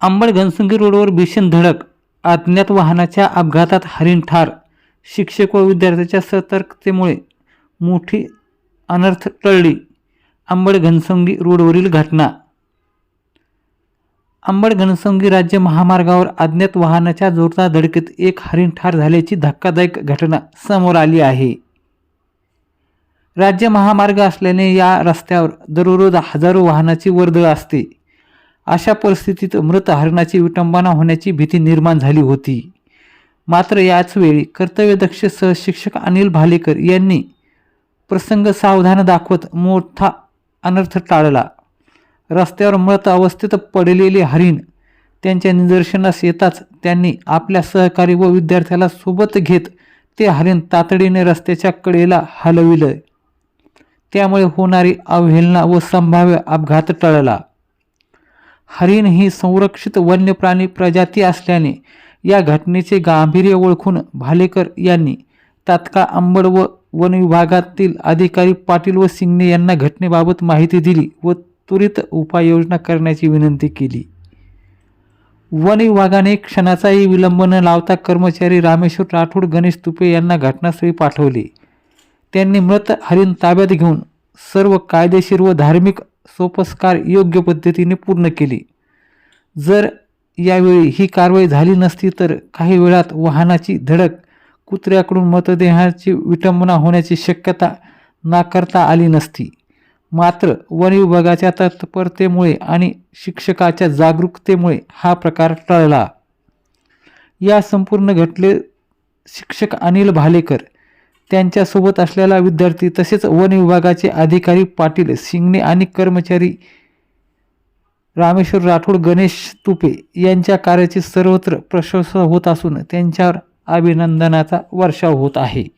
अंबड घनसंगी रोडवर भीषण धडक अज्ञात वाहनाच्या अपघातात हरिण ठार शिक्षक व विद्यार्थ्याच्या सतर्कतेमुळे मोठी अनर्थ टळली. अंबड घनसंगी रोडवरील घटना. अंबड घनसंगी राज्य महामार्गावर अज्ञात वाहनाच्या जोरदार धडकेत एक हरिण ठार झाल्याची धक्कादायक घटना समोर आली आहे. राज्य महामार्ग असल्याने या रस्त्यावर दररोज हजारो वाहनाची वर्दळ असते. अशा परिस्थितीत मृत हरणाची विटंबना होण्याची भीती निर्माण झाली होती. मात्र याच वेळी कर्तव्यदक्ष सहशिक्षक अनिल भालेकर यांनी प्रसंग सावधान दाखवत मोठा अनर्थ टाळला. रस्त्यावर मृत अवस्थेत पडलेले हरिण त्यांच्या निदर्शनास येताच त्यांनी आपल्या सहकारी व विद्यार्थ्याला सोबत घेत ते हरिण तातडीने रस्त्याच्या कडेला हलविलं. त्यामुळे होणारी अवहेलना व संभाव्य अपघात टळला. हरिण ही संरक्षित वन्य प्राणी प्रजाती असल्याने या घटनेचे गांभीर्य ओळखून भालेकर यांनी तात्काळ अंबड व वन विभागातील अधिकारी पाटील व सिंगने यांना घटनेबाबत माहिती दिली व त्वरित उपाययोजना करण्याची विनंती केली. वन विभागाने क्षणाचाही विलंब न लावता कर्मचारी रामेश्वर राठोड गणेश तुपे यांना घटनास्थळी पाठवले. त्यांनी मृत हरिण ताब्यात घेऊन सर्व कायदेशीर व धार्मिक सोपस्कार योग्य पद्धतीने पूर्ण केले. जर यावेळी ही कारवाई झाली नसती तर काही वेळात वाहनाची धडक कुत्र्याकडून मतदेहाची विटंबना होण्याची शक्यता नाकारता आली नसती. मात्र वन विभागाच्या तत्परतेमुळे आणि शिक्षकाच्या जागरूकतेमुळे हा प्रकार टळला. या संपूर्ण घटले शिक्षक अनिल भालेकर त्यांच्यासोबत असलेला विद्यार्थी तसेच वन विभागाचे अधिकारी पाटील सिंगणे आणि कर्मचारी रामेश्वर राठोड गणेश तुपे यांच्या कार्याची सर्वत्र प्रशंसा होत असून त्यांच्यावर अभिनंदनाचा वर्षाव होत आहे.